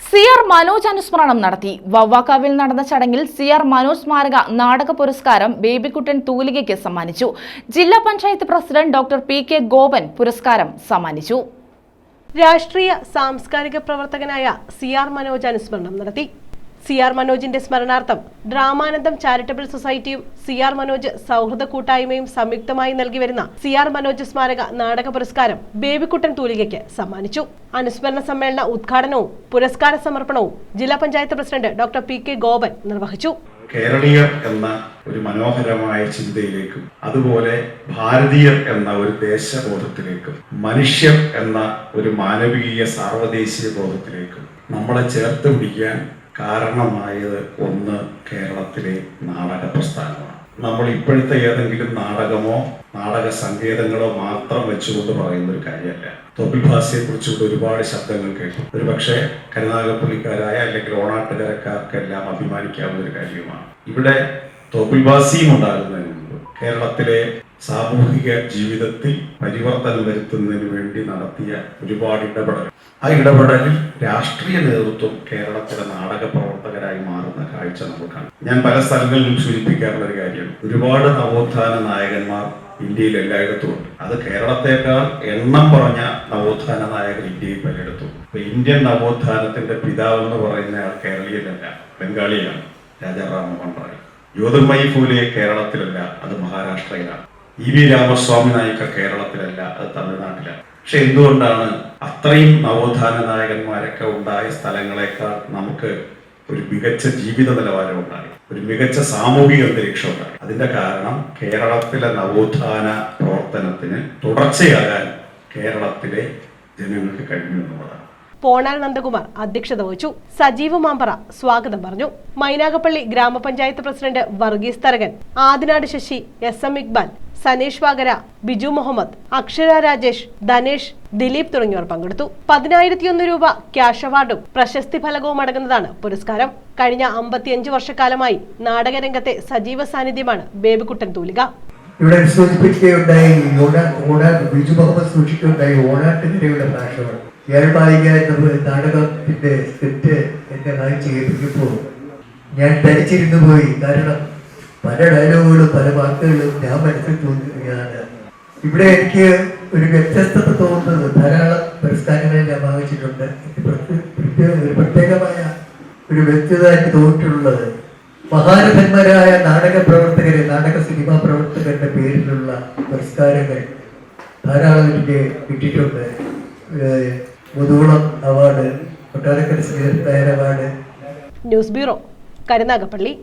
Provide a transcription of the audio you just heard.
C R Manoj അനുസ്മരണം നടത്തി. വവ്വാക്കാവിൽ നടന്ന ചടങ്ങിൽ സി ആർ മനോജ് സ്മാരക നാടക പുരസ്കാരം ബേബിക്കുട്ടൻ തൂലികയ്ക്ക് സമ്മാനിച്ചു. ജില്ലാ panchayat president doctor P K Gopan പുരസ്കാരം സമ്മാനിച്ചു. രാഷ്ട്രീയ സാംസ്കാരിക പ്രവർത്തകനായ സി ആർ മനോജ് അനുസ്മരണം നടത്തി. സി ആർ മനോജിന്റെ സ്മരണാർത്ഥം ഡ്രാമാനന്ദം ചാരിറ്റബിൾ സൊസൈറ്റിയും സി ആർ മനോജ് സൗഹൃദ കൂട്ടായ്മയും സംയുക്തമായി നൽകി വരുന്ന സി ആർ മനോജ് സ്മാരക നാടക പുരസ്കാരം ബേബിക്കുട്ടൻ തൂലികയ്ക്ക് സമ്മാനിച്ചു. അനുസ്മരണ സമ്മേളന ഉദ്ഘാടനവും പുരസ്കാര സമർപ്പണവും ജില്ലാ panchayat president doctor P K Gopan നിർവഹിച്ചു. കേരളീയർ എന്ന ഒരു മനോഹരമായ ചിന്തയിലേക്കും അതുപോലെ ഭാരതീയർ എന്ന ഒരു ദേശബോധത്തിലേക്കും മനുഷ്യർ എന്ന ഒരു മാനവീയ സാർവദേശീയ ബോധത്തിലേക്കും നമ്മളെ ചേർത്ത് പിടിക്കാൻ കാരണമായത് ഒന്ന് കേരളത്തിലെ നാടക പ്രസ്ഥാനമാണ്. നമ്മൾ ഇപ്പോഴത്തെ ഏതെങ്കിലും നാടകമോ നാടക സങ്കേതങ്ങളോ മാത്രം വെച്ചുകൊണ്ട് പറയുന്ന ഒരു കാര്യമല്ല. തൊപ്പിൽ ഭാഷയെ കുറിച്ചുകൊണ്ട് ഒരുപാട് ശബ്ദങ്ങൾ കേട്ടു. ഒരുപക്ഷെ കരുനാഗപ്പള്ളിക്കാരായ അല്ലെങ്കിൽ ഓണാട്ടുകരക്കാർക്കെല്ലാം അഭിമാനിക്കാവുന്ന ഒരു കാര്യമാണ് ഇവിടെ തൊപ്പിൽ ഭാസിയും ഉണ്ടാകുന്നതിന് മുമ്പ് കേരളത്തിലെ സാമൂഹിക ജീവിതത്തിൽ പരിവർത്തനം വരുത്തുന്നതിന് വേണ്ടി നടത്തിയ ഒരുപാട് ഇടപെടൽ ആ ഇടപെടലിൽ രാഷ്ട്രീയ നേതൃത്വം കേരളത്തിലെ നാടക പ്രവർത്തകരായി മാറുന്ന കാഴ്ച നമുക്കാണ് ഞാൻ പല സ്ഥലങ്ങളിലും സൂചിപ്പിക്കാറുള്ള ഒരു കാര്യം ഒരുപാട് നവോത്ഥാന നായകന്മാർ ഇന്ത്യയിൽ എല്ലായിടത്തും ഉണ്ട്. അത് കേരളത്തെക്കാൾ എണ്ണം പറഞ്ഞ നവോത്ഥാന നായകർ ഇന്ത്യയിൽ പലയിടത്തും ഇപ്പൊ ഇന്ത്യൻ നവോത്ഥാനത്തിന്റെ പിതാവ് എന്ന് പറയുന്ന ആൾ കേരളീയനല്ല ബംഗാളിയാണ്. രാജാറാം മോഹൻ റായ്. ജ്യോതിർമയി ഫൂലെ കേരളത്തിലല്ല അത് മഹാരാഷ്ട്രയിലാണ്. ഇ വി രാമസ്വാമി നായിക്ക കേരളത്തിലല്ല അത് തമിഴ്നാട്ടിലാണ്. പക്ഷെ എന്തുകൊണ്ടാണ് അത്രയും നവോത്ഥാന നായകന്മാരൊക്കെ ഉണ്ടായ സ്ഥലങ്ങളെക്കാൾ നമുക്ക് ഒരു മികച്ച ജീവിത നിലവാരം ഉണ്ടായി? ഒരു മികച്ച സാമൂഹിക അന്തരീക്ഷം ഉണ്ടായി? അതിന്റെ കാരണം കേരളത്തിലെ നവോത്ഥാന പ്രവർത്തനത്തിന് തുടർച്ചയാകാൻ കേരളത്തിലെ ജനങ്ങൾക്ക് കഴിഞ്ഞു എന്നുള്ളതാണ്. പോണാൽ നന്ദകുമാർ അധ്യക്ഷത വഹിച്ചു. സജീവ് മാമ്പറ സ്വാഗതം പറഞ്ഞു. മൈനാഗപ്പള്ളി ഗ്രാമപഞ്ചായത്ത് president Varghese Tharakan. Adinad Sasi S M Iqbal. Saneesh Vagara Biju Muhammad Akshara Rajesh Dhanesh Dileep തുടങ്ങിയവർ പങ്കെടുത്തു. പതിനായിരത്തിയൊന്ന് രൂപ ക്യാഷ് അവാർഡും പ്രശസ്തി ഫലകവും അടങ്ങുന്നതാണ് പുരസ്കാരം. കഴിഞ്ഞ അമ്പത്തിയഞ്ച് വർഷക്കാലമായി നാടകരംഗത്തെ സജീവ സാന്നിധ്യമാണ് ബേബിക്കുട്ടൻ തൂലിക. ഇവിടെ സൂചിപ്പിക്കുകയുണ്ടായി ബിജു മുഹമ്മദ് സൂക്ഷിക്കുകയുണ്ടായി ഓണാട്ടിനിരയുടെ ഭാഷകൾ ഏർമാലിക എന്ന നാടകത്തിന്റെ സ്ക്രിപ്റ്റ് എന്നെ വായിച്ച് കേൾപ്പിക്കുമ്പോൾ ഞാൻ തരിച്ചിരുന്നു പോയി. കാരണം പല ഡയലോഗുകളും പല വാക്കുകളും ഞാൻ മനസ്സിലാണ് ഇവിടെ എനിക്ക് ഒരു വ്യത്യസ്തത തോന്നുന്നത്. ധാരാളം പുരസ്കാരങ്ങൾ ഞാൻ വാങ്ങിച്ചിട്ടുണ്ട്. ഒരു പ്രത്യേകമായ ഒരു വ്യക്തത എനിക്ക് തോന്നിയിട്ടുള്ളത്. മഹാരഥന്മാരായ നാടക പ്രവർത്തകരെ നാടക സിനിമാ പ്രവർത്തകരുടെ പേരിലുള്ള പുരസ്കാരങ്ങൾ ധാരാളം എനിക്ക് കിട്ടിയിട്ടുണ്ട്. Muthukulam award Kottarakkara Sreedharan award. News bureau Karunagappally.